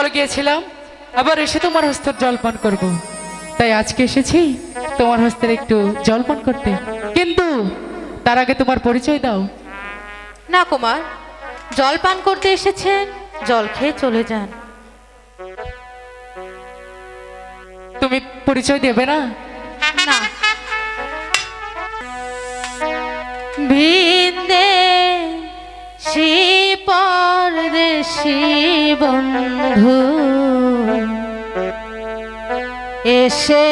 বলে গিয়েছিলাম আবার এসে তোমার হস্তের জল পান করব। তাই আজকে এসেছি তোমার হস্তের একটু জল পান করতে। কিন্তু তার আগে তোমার পরিচয় দাও। না কুমার জল পান করতে এসেছেন জল খেয়ে চলে যান। তুমি পরিচয় দেবে না? না। পরদেশি বন্ধু এসে